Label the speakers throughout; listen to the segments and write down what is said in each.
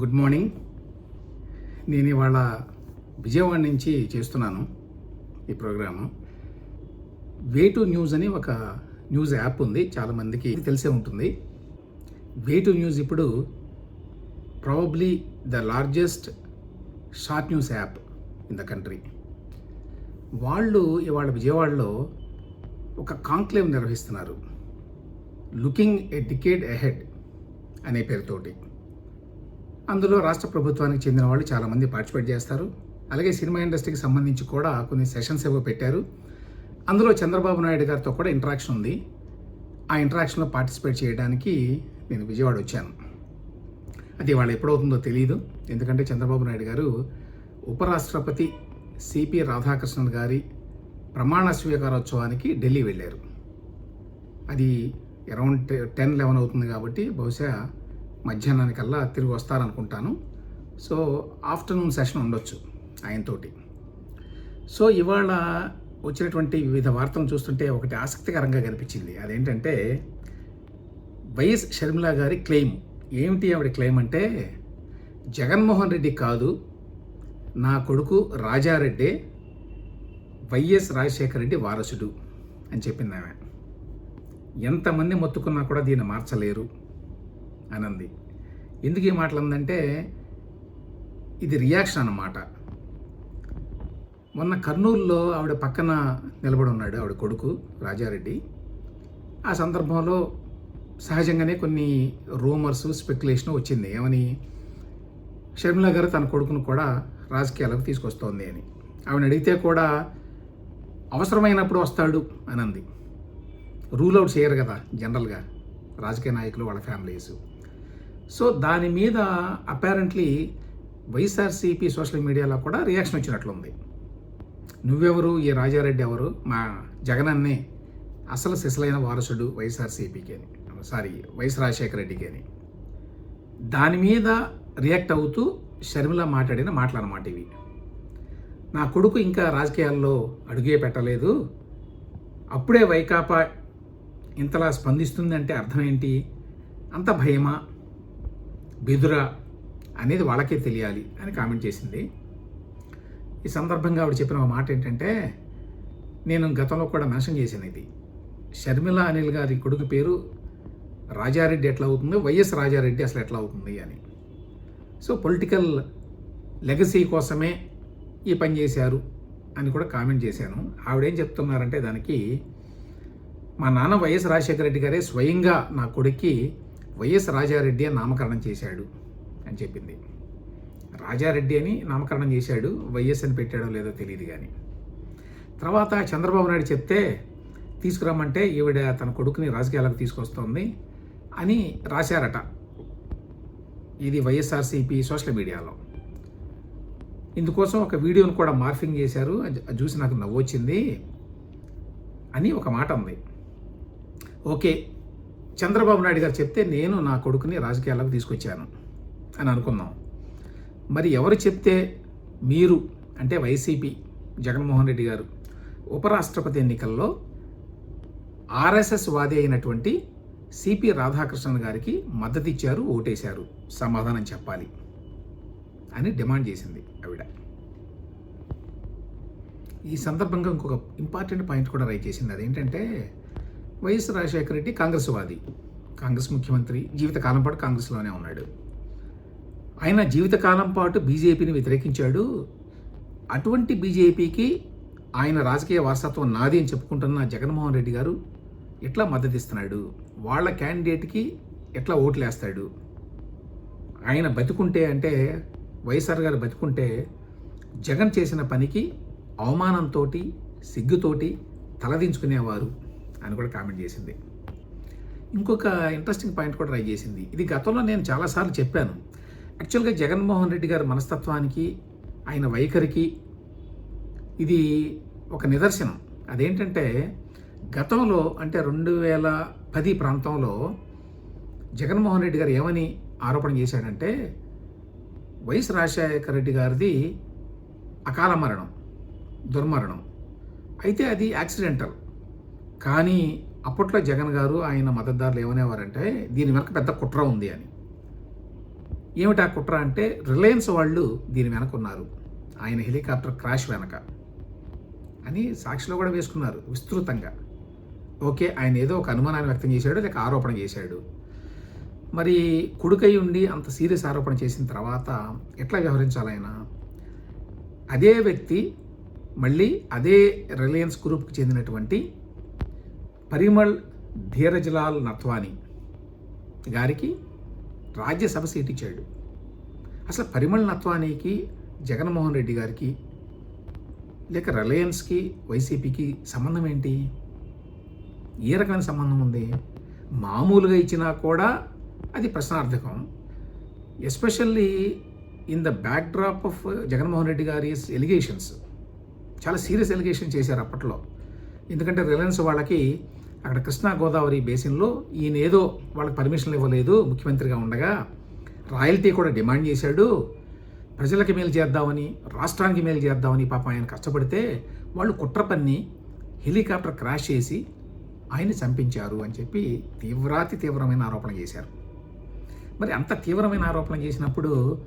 Speaker 1: Good morning. నేను ఇవాళ విజయవాడ నుంచి చేస్తున్నాను ఈ ప్రోగ్రాము. వే టు న్యూస్ అని ఒక న్యూస్ యాప్ ఉంది చాలామందికి తెలిసే ఉంటుంది. వే టు న్యూస్ ఇప్పుడు probably the largest short news app in the country వాళ్ళు ఇవాళ విజయవాడలో ఒక కాంక్లేవ్ నిర్వహిస్తున్నారు. లుకింగ్ ఎ డికేడ్ ఎహెడ్ అనే పేరుతోటి. అందులో రాష్ట్ర ప్రభుత్వానికి చెందిన వాళ్ళు చాలామంది పార్టిసిపేట్ చేస్తారు. అలాగే సినిమా ఇండస్ట్రీకి సంబంధించి కూడా కొన్ని సెషన్స్ ఏవో పెట్టారు. అందులో చంద్రబాబు నాయుడు గారితో కూడా ఇంటరాక్షన్ ఉంది. ఆ ఇంటరాక్షన్లో పార్టిసిపేట్ చేయడానికి నేను విజయవాడ వచ్చాను. అది వాళ్ళు ఎప్పుడవుతుందో తెలియదు ఎందుకంటే చంద్రబాబు నాయుడు గారు ఉపరాష్ట్రపతి సిపి రాధాకృష్ణన్ గారి ప్రమాణ స్వీకారోత్సవానికి ఢిల్లీ వెళ్ళారు. అది అరౌండ్ టెన్ లెవెన్ అవుతుంది కాబట్టి బహుశా మధ్యాహ్నానికల్లా తిరిగి వస్తారనుకుంటాను. సో ఆఫ్టర్నూన్ సెషన్ ఉండొచ్చు ఆయనతోటి. సో ఇవాళ వచ్చినటువంటి వివిధ వార్తలను చూస్తుంటే ఒకటి ఆసక్తికరంగా కనిపించింది. అదేంటంటే వైఎస్ షర్మిల గారి క్లెయిమ్. ఏమిటి ఆవిడ క్లెయిమ్ అంటే జగన్మోహన్ రెడ్డి కాదు నా కొడుకు రాజారెడ్డి వైఎస్ రాజశేఖర రెడ్డి వారసుడు అని చెప్పింది ఆమె. ఎంతమంది మొత్తుకున్నా కూడా దీన్ని మార్చలేరు. అని అంది ఎందుకు ఈ మాటలు అందంటే ఇది రియాక్షన్ అన్నమాట. మొన్న కర్నూలులో ఆవిడ పక్కన నిలబడి ఉన్నాడు ఆవిడ కొడుకు రాజారెడ్డి. ఆ సందర్భంలో సహజంగానే కొన్ని రూమర్స్ స్పెక్యులేషన్ వచ్చింది. ఏమని? షర్మిల గారు తన కొడుకును కూడా రాజకీయాలకు తీసుకొస్తోంది అని. ఆవిడ అడిగితే కూడా అవసరమైనప్పుడు వస్తాడు అని అంది రూల్ అవుట్ చేయరు కదా జనరల్గా రాజకీయ నాయకులు వాళ్ళ ఫ్యామిలీస్. సో దాని మీద అపారెంట్లీ వైఎస్ఆర్సీపీ సోషల్ మీడియాలో కూడా రియాక్షన్ వచ్చినట్లుంది. నువ్వెవరు? ఈ రాజారెడ్డి ఎవరు? మా జగనన్నే అసలు సిసలైన వారసుడు వైఎస్ఆర్సీపీకి అని. సారీ వైఎస్ రాజశేఖర రెడ్డికి అని. దాని మీద రియాక్ట్ అవుతూ షర్మిల మాట్లాడిన మాటలన్నమాట ఇవి. నా కొడుకు ఇంకా రాజకీయాల్లో అడుగే పెట్టలేదు. అప్పుడే వైకాపా ఇంతలా స్పందిస్తుందంటే అర్థం ఏంటి? అంత భయమా? బెదురా అనేది వాళ్ళకే తెలియాలి అని కామెంట్ చేసింది. ఈ సందర్భంగా ఆవిడ చెప్పిన ఒక మాట ఏంటంటే నేను గతంలో కూడా మెన్షన్ చేశాను ఇది. షర్మిల అనిల్ గారి కొడుకు పేరు రాజారెడ్డి ఎట్లా అవుతుంది వైఎస్ రాజారెడ్డి అసలు ఎట్లా అవుతుంది అని. సో పొలిటికల్ లెగసీ కోసమే ఈ పని చేశారు అని కూడా కామెంట్ చేశాను. ఆవిడేం చెప్తున్నారంటే దానికి మా నాన్న వైఎస్ రాజశేఖర రెడ్డి గారే స్వయంగా నా కొడుక్కి వైఎస్ రాజారెడ్డి అని నామకరణం చేశాడు అని చెప్పింది. రాజారెడ్డి అని నామకరణం చేశాడు వైఎస్ అని పెట్టాడో లేదో తెలియదు కానీ తర్వాత చంద్రబాబు నాయుడు చెప్తే తీసుకురమ్మంటే ఈవిడ తన కొడుకుని రాజకీయాలకు తీసుకొస్తోంది అని రాశారట. ఇది వైఎస్ఆర్సీపీ సోషల్ మీడియాలో. ఇందుకోసం ఒక వీడియోను కూడా మార్ఫింగ్ చేశారు. చూసి నాకు నవ్వొచ్చింది అని ఒక మాట ఉంది ఓకే చంద్రబాబు నాయుడు గారు చెప్తే నేను నా కొడుకుని రాజకీయాలకు తీసుకొచ్చాను అని అనుకుందాం. మరి ఎవరు చెప్తే మీరు అంటే వైసీపీ జగన్మోహన్ రెడ్డి గారు ఉపరాష్ట్రపతి ఎన్నికల్లో ఆర్ఎస్ఎస్ వాది అయినటువంటి సిపి రాధాకృష్ణన్ గారికి మద్దతు ఇచ్చారు ఓటేశారు. సమాధానం చెప్పాలి అని డిమాండ్ చేసింది ఆవిడ. ఈ సందర్భంగా ఇంకొక ఇంపార్టెంట్ పాయింట్ కూడా రైట్ చేసింది. అదేంటంటే వైఎస్ రాజశేఖర రెడ్డి కాంగ్రెస్ వాది కాంగ్రెస్ ముఖ్యమంత్రి జీవితకాలం పాటు కాంగ్రెస్లోనే ఉన్నాడు. ఆయన జీవితకాలం పాటు బీజేపీని వ్యతిరేకించాడు. అటువంటి బీజేపీకి ఆయన రాజకీయ వారసత్వం నాది అని చెప్పుకుంటున్న జగన్మోహన్ రెడ్డి గారు ఎట్లా మద్దతు ఇస్తున్నాడు? వాళ్ళ క్యాండిడేట్కి ఎట్లా ఓట్లు వేస్తాడు? ఆయన బతుకుంటే అంటే వైఎస్ఆర్ గారు బతుకుంటే జగన్ చేసిన పనికి అవమానంతో సిగ్గుతోటి తలదించుకునేవారు అని కూడా కామెంట్ చేసింది. ఇంకొక ఇంట్రెస్టింగ్ పాయింట్ కూడా ట్రై చేసింది. ఇది గతంలో నేను చాలాసార్లు చెప్పాను. యాక్చువల్గా జగన్మోహన్ రెడ్డి గారి మనస్తత్వానికి ఆయన వైఖరికి ఇది ఒక నిదర్శనం. అదేంటంటే గతంలో అంటే రెండు వేల పది ప్రాంతంలో జగన్మోహన్ రెడ్డి గారు ఏమని ఆరోపణ చేశాడంటే వైఎస్ రాజశేఖర రెడ్డి గారిది అకాల మరణం దుర్మరణం. అయితే అది యాక్సిడెంటల్. కానీ అప్పట్లో జగన్ గారు ఆయన మద్దతుదారులు ఏమనేవారంటే దీని వెనక పెద్ద కుట్ర ఉంది అని. ఏమిటి ఆ కుట్ర అంటే రిలయన్స్ వాళ్ళు దీని వెనక ఉన్నారు. ఆయన హెలికాప్టర్ క్రాష్ వెనక అని సాక్షిలో కూడా వేసుకున్నారు విస్తృతంగా. ఓకే ఆయన ఏదో ఒక అనుమానాన్ని వ్యక్తం చేశాడు లేక ఆరోపణ చేశాడు. మరి కుడుకై ఉండి అంత సీరియస్ ఆరోపణ చేసిన తర్వాత ఎట్లా వ్యవహరించాలి ఆయన? అదే వ్యక్తి మళ్ళీ అదే రిలయన్స్ గ్రూప్కి చెందినటువంటి పరిమళ్ ధీరజ్లాల్ నత్వాని గారికి రాజ్యసభ సీట్ ఇచ్చాడు. అసలు పరిమళ్ నత్వానీకి జగన్మోహన్ రెడ్డి గారికి లేక రిలయన్స్కి వైసీపీకి సంబంధం ఏంటి? ఏ రకమైన సంబంధం ఉంది? మామూలుగా ఇచ్చినా కూడా అది ప్రశ్నార్థకం. Especially in the backdrop of Jaganmohan Reddy గారి ఎలిగేషన్స్. చాలా సీరియస్ ఎలిగేషన్ చేశారు అప్పట్లో. ఎందుకంటే రిలయన్స్ వాళ్ళకి అక్కడ కృష్ణా గోదావరి బేసిన్లో ఈయన ఏదో వాళ్ళకి పర్మిషన్లు ఇవ్వలేదు ముఖ్యమంత్రిగా ఉండగా రాయల్టీ కూడా డిమాండ్ చేశాడు ప్రజలకి మేలు చేద్దామని రాష్ట్రానికి మేలు చేద్దామని పాపం ఆయన కష్టపడితే వాళ్ళు కుట్ర పన్ని హెలికాప్టర్ క్రాష్ చేసి ఆయన చంపించారు అని చెప్పి తీవ్రాతి తీవ్రమైన ఆరోపణ చేశారు. మరి అంత తీవ్రమైన ఆరోపణ చేసినప్పుడు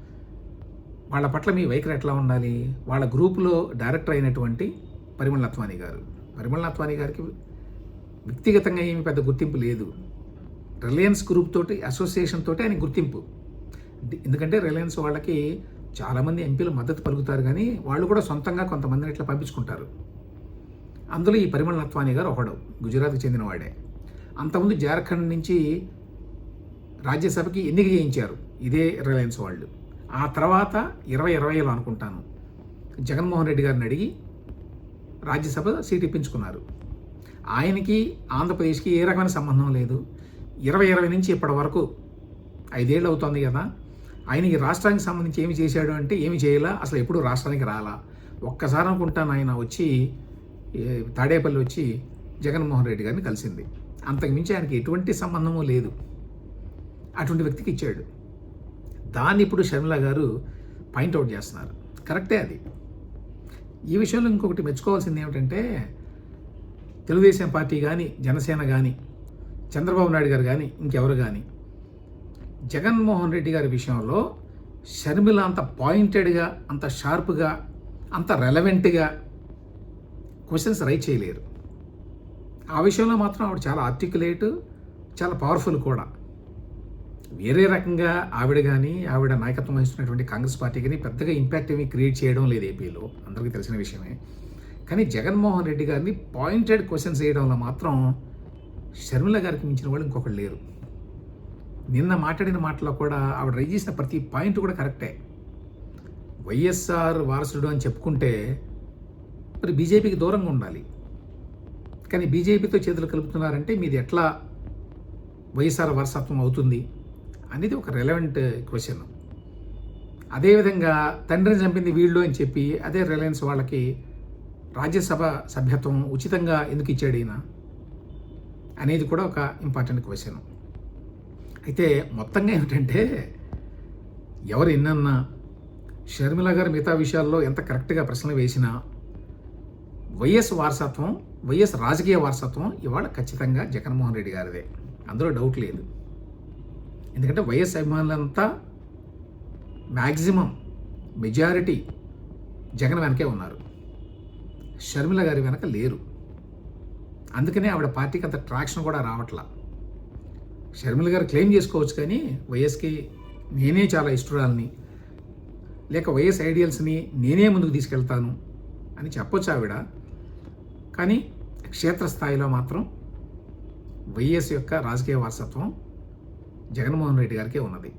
Speaker 1: వాళ్ళ పట్ల మీ వైఖరి ఎట్లా ఉండాలి? వాళ్ళ గ్రూపులో డైరెక్టర్ అయినటువంటి పరిమళ నత్వాని గారు. పరిమళ నత్వాని గారికి వ్యక్తిగతంగా ఏమి పెద్ద గుర్తింపు లేదు. రిలయన్స్ గ్రూప్ తోటి అసోసియేషన్ తోటి ఆయన గుర్తింపు. ఎందుకంటే రిలయన్స్ వాళ్ళకి చాలామంది ఎంపీలు మద్దతు పలుకుతారు కానీ వాళ్ళు కూడా సొంతంగా కొంతమందిని ఇట్లా పంపించుకుంటారు. అందులో ఈ పరిమళ నత్వాని గారు ఒకడు గుజరాత్కి చెందినవాడే అంతకుముందు జార్ఖండ్ నుంచి రాజ్యసభకి ఎన్నిక చేయించారు ఇదే రిలయన్స్ వాళ్ళు. ఆ తర్వాత ఇరవై ఇరవైలో అనుకుంటాను జగన్మోహన్ రెడ్డి గారిని అడిగి రాజ్యసభ సీట్ ఇప్పించుకున్నారు. ఆయనకి ఆంధ్రప్రదేశ్కి ఏ రకమైన సంబంధం లేదు. ఇరవై ఇరవై నుంచి ఇప్పటి వరకు ఐదేళ్ళు అవుతుంది కదా. ఆయన ఈ రాష్ట్రానికి సంబంధించి ఏమి చేశాడు అంటే ఏమి చేయాలా? అసలు ఎప్పుడు రాష్ట్రానికి రాలా. ఒక్కసారి అనుకుంటాను ఆయన వచ్చి తాడేపల్లి వచ్చి జగన్మోహన్ రెడ్డి గారిని కలిసింది. అంతకుమించి ఆయనకి ఎటువంటి సంబంధము లేదు. అటువంటి వ్యక్తికి ఇచ్చాడు. దాన్ని ఇప్పుడు షర్మిల గారు పాయింట్అవుట్ చేస్తున్నారు. కరెక్టే అది. ఈ విషయంలో ఇంకొకటి మెచ్చుకోవాల్సింది ఏమిటంటే తెలుగుదేశం పార్టీ కానీ జనసేన కానీ చంద్రబాబు నాయుడు గారు కానీ ఇంకెవరు కానీ జగన్మోహన్ రెడ్డి గారి విషయంలో షర్మిల అంత పాయింటెడ్గా అంత షార్ప్గా అంత రెలవెంట్గా క్వశ్చన్స్ రైట్ చేయలేరు. ఆ విషయంలో మాత్రం ఆవిడ చాలా ఆర్టికులేట్ చాలా పవర్ఫుల్ కూడా. వేరే రకంగా ఆవిడ కానీ ఆవిడ నాయకత్వం వహిస్తున్నటువంటి కాంగ్రెస్ పార్టీ కానీ పెద్దగా ఇంపాక్ట్ ఏమీ క్రియేట్ చేయడం లేదు ఏపీలో అందరికీ తెలిసిన విషయమే. కానీ జగన్మోహన్ రెడ్డి గారిని పాయింటెడ్ క్వశ్చన్స్ వేయడంలో మాత్రం షర్మిల గారికి మించిన వాళ్ళు ఇంకొకరు లేరు. నిన్న మాట్లాడిన మాటలో కూడా ఆవిడ రైజ్ చేసిన ప్రతి పాయింట్ కూడా కరెక్టే. వైఎస్ఆర్ వారసుడు అని చెప్పుకుంటే మరి బీజేపీకి దూరంగా ఉండాలి. కానీ బీజేపీతో చేతులు కలుపుతున్నారంటే మీది ఎట్లా వైఎస్ఆర్ వారసత్వం అవుతుంది అనేది ఒక రెలవెంట్ క్వశ్చన్ అదేవిధంగా తండ్రిని చంపింది వీళ్ళు అని చెప్పి అదే రిలయన్స్ వాళ్ళకి రాజ్యసభ సభ్యత్వం ఉచితంగా ఎందుకు ఇచ్చాడు ఈయన? అనేది కూడా ఒక ఇంపార్టెంట్ క్వశ్చన్. అయితే మొత్తంగా ఏమిటంటే ఎవరు ఎన్నన్నా షర్మిల గారు మిగతా విషయాల్లో ఎంత కరెక్ట్గా ప్రశ్నలు వేసినా వైఎస్ వారసత్వం వైఎస్ రాజకీయ వారసత్వం ఇవాళ ఖచ్చితంగా జగన్మోహన్ రెడ్డి గారిదే. అందులో డౌట్ లేదు. ఎందుకంటే వైఎస్ అభిమానులంతా మ్యాక్సిమం మెజారిటీ జగన్ వెనకే ఉన్నారు. షర్మిల గారి వెనక లేరు. అందుకనే ఆవిడ పార్టీకి అంత ట్రాక్షన్ కూడా రావట్లా. షర్మిల గారు క్లెయిమ్ చేసుకోవచ్చు కానీ వైఎస్కి నేనే చాలా ఇష్టరాలని లేక వైఎస్ ఐడియల్స్ని నేనే ముందుకు తీసుకెళ్తాను అని చెప్పొచ్చు ఆవిడ. కానీ క్షేత్రస్థాయిలో మాత్రం వైఎస్ యొక్క రాజకీయ వారసత్వం జగన్మోహన్ రెడ్డి గారికే ఉన్నది.